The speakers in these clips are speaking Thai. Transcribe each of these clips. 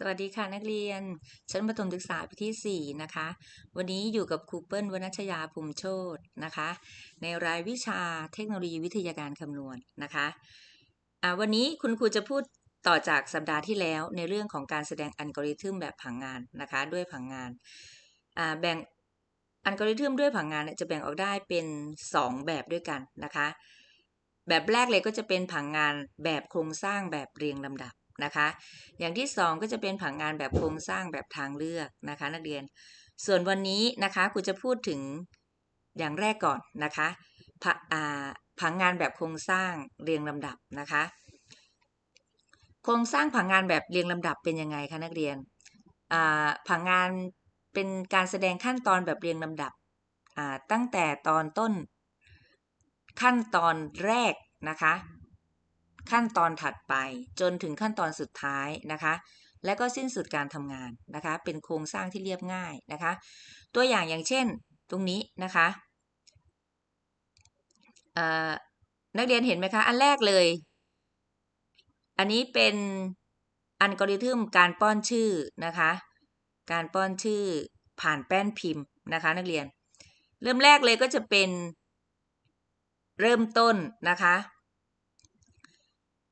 สวัสดีค่ะนักเรียน ชั้นประถมศึกษาปีที่ 4 นะคะ วันนี้อยู่กับครูเปิ้ลวนัชยาภูมิโชตนะคะ ในรายวิชาเทคโนโลยีวิทยาการคำนวณนะคะอ่าวันนี้คุณครูจะพูดต่อจากสัปดาห์ที่แล้วในเรื่องของการแสดงอัลกอริทึมแบบผังงานนะคะ ด้วยผังงานอ่าแบ่งอัลกอริทึมด้วยผังงานจะแบ่งออกได้เป็น 2 แบบด้วยกันนะคะ แบบแรกเลยก็จะเป็นผังงานแบบโครงสร้างแบบเรียงลำดับ นะคะ อย่างที่ 2 ก็จะเป็นผังงานแบบโครงสร้างแบบทางเลือกนะคะ นักเรียน ส่วนวันนี้นะคะครูจะพูดถึงอย่างแรกก่อนนะคะผผังงานแบบโครงสร้างเรียงลำดับนะคะ โครงสร้างผังงานแบบเรียงลำดับเป็นยังไงคะนักเรียนผังงานเป็นการแสดงขั้นตอนแบบเรียงลำดับตั้งแต่ตอนต้นขั้นตอนแรกนะคะ ขั้นตอนถัดไปจนถึงขั้นตอนสุดท้ายนะคะ และก็สิ้นสุดการทำงานนะคะ เป็นโครงสร้างที่เรียบง่ายนะคะ ตัวอย่างอย่างเช่นตรงนี้นะคะนักเรียนเห็นไหมคะ อันแรกเลย อันนี้เป็นอัลกอริทึมการป้อนชื่อนะคะ การป้อนชื่อผ่านแป้นพิมพ์นะคะ นักเรียน เริ่มแรกเลยก็จะเป็นเริ่มต้นนะคะ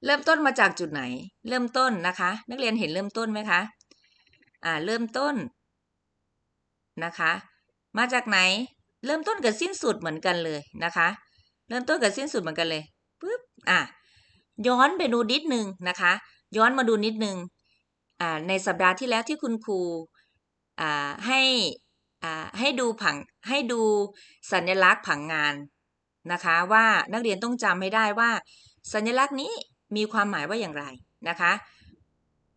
เริ่มต้นมาจากจุดไหน เริ่มต้นนะคะ นักเรียนเห็นเริ่มต้นไหมคะอ่าเริ่มต้นนะคะ มาจากไหน เริ่มต้นกับสิ้นสุดเหมือนกันเลยนะคะ เริ่มต้นกับสิ้นสุดเหมือนกันเลยปุ๊บอะย้อนไปดูนิดนึงนะคะ ย้อนมาดูนิดนึงอ่าในสัปดาห์ที่แล้วที่คุณครูอ่าให้อ่าให้ดูผังให้ดูสัญลักษณ์ผังงานนะคะ ว่านักเรียนต้องจำให้ได้ว่า สัญลักษณ์นี้ มีความหมายว่าอย่างไรนะคะ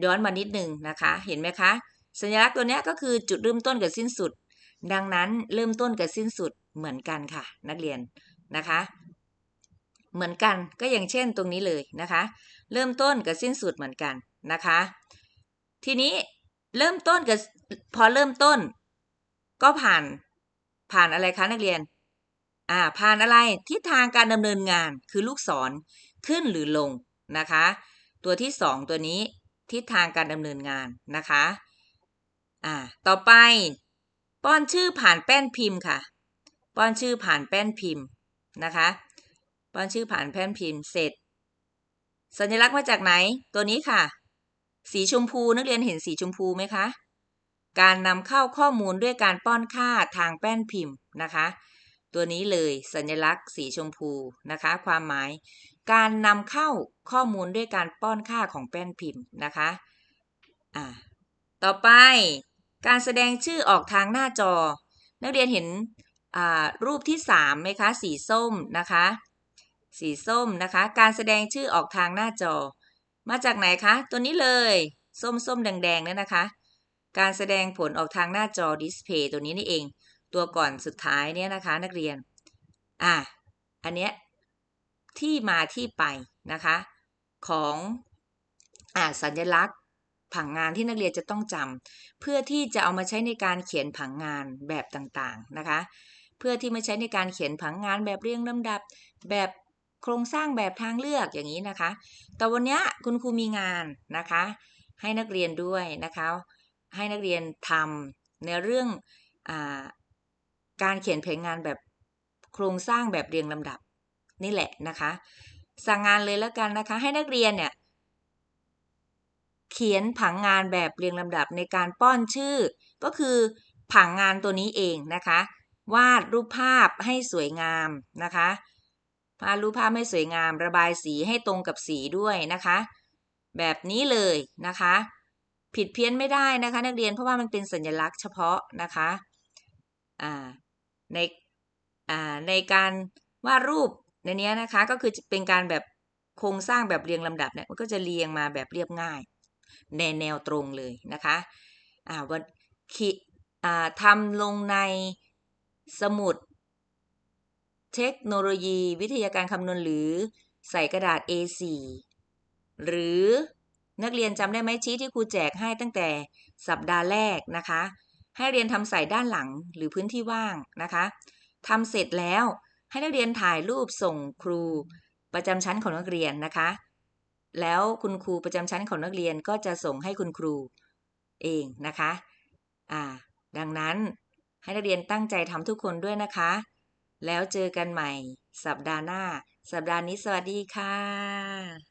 ย้อนมานิดหนึ่งนะคะ เห็นไหมคะ สัญลักษณ์ตัวนี้ก็คือจุดเริ่มต้นกับสิ้นสุด ดังนั้นเริ่มต้นกับสิ้นสุดเหมือนกันค่ะ นักเรียนนะคะ เหมือนกันก็อย่างเช่นตรงนี้เลยนะคะ เริ่มต้นกับสิ้นสุดเหมือนกันนะคะ ทีนี้เริ่มต้นกับพอเริ่มต้น ก็ผ่านผ่านอะไรคะนักเรียนอ่าผ่านอะไรทิศทางการดำเนินงานคือลูกศรขึ้นหรือลง นะคะ ตัวที่สองตัวนี้ทิศทางการดำเนินงานนะคะอ่าต่อไป ป้อนชื่อผ่านแป้นพิมพ์ค่ะ ป้อนชื่อผ่านแป้นพิมพ์นะคะ ป้อนชื่อผ่านแป้นพิมพ์เสร็จ สัญลักษณ์มาจากไหน ตัวนี้ค่ะ สีชมพูนักเรียนเห็นสีชมพูไหมคะการนำเข้าข้อมูลด้วยการป้อนค่าทางแป้นพิมพ์นะคะ ตัวนี้เลยสัญลักษณ์สีชมพูนะคะ ความหมาย การนำเข้าข้อมูลด้วยการป้อนค่าของแป้นพิมพ์นะคะอ่าต่อไปการแสดงชื่อออกทางหน้าจอ นักเรียนเห็นรูปที่ 3 ไหมคะ สีส้มนะคะ สีส้มนะคะ การแสดงชื่อออกทางหน้าจอ มาจากไหนคะ ตัวนี้เลย ส้มส้มแดงๆนี่นะคะ การแสดงผลออกทางหน้าจอดิสเพย์ตัวนี้นี่เอง ตัวก่อนสุดท้ายเนี่ยนะคะ นักเรียน อะ อันเนี้ย ที่มาที่ไปนะคะ ของอ่าสัญลักษณ์ผังงานที่นักเรียนจะต้องจำเพื่อที่จะเอามาใช้ในการเขียนผังงานแบบต่างๆนะคะ เพื่อที่มาใช้ในการเขียนผังงานแบบเรียงลำดับ แบบโครงสร้างแบบทางเลือกอย่างนี้นะคะ แต่วันนี้คุณครูมีงานนะคะ ให้นักเรียนด้วยนะคะ ให้นักเรียนทำในเรื่องอการเขียนแผนงานแบบโครงสร้างแบบเรียงลำดับ นี่แหละนะคะ สั่งงานเลยแล้วกันนะคะ ให้นักเรียนเนี่ยเขียนผังงานแบบเรียงลำดับในการป้อนชื่อ ก็คือผังงานตัวนี้เองนะคะ วาดรูปภาพให้สวยงามนะคะวาดรูปภาพให้สวยงาม ระบายสีให้ตรงกับสีด้วยนะคะ แบบนี้เลยนะคะ ผิดเพี้ยนไม่ได้นะคะ นักเรียนเพราะว่ามันเป็นสัญลักษณ์เฉพาะนะคะในในการวาดรูป ในนี้นะคะก็คือเป็นการแบบโครงสร้างแบบเรียงลำดับเนี่ยมันก็จะเรียงมาแบบเรียบง่าย ในแนวตรงเลยนะคะอ่าวันขีอ่าทำลงในสมุด เทคโนโลยี วิทยาการคำนวณหรือใส่กระดาษ A4 หรือนักเรียนจำได้ไหมชี้ที่ครูแจกให้ตั้งแต่สัปดาห์แรกนะคะ ให้เรียนทำใส่ด้านหลังหรือพื้นที่ว่างนะคะทำเสร็จแล้ว ให้นักเรียนถ่ายรูปส่งครูประจำชั้นของนักเรียนนะคะ แล้วคุณครูประจำชั้นของนักเรียนก็จะส่งให้คุณครูเองนะคะอ่าดังนั้นให้นักเรียนตั้งใจทำทุกคนด้วยนะคะ แล้วเจอกันใหม่ สัปดาห์หน้า สัปดาห์นี้สวัสดีค่ะ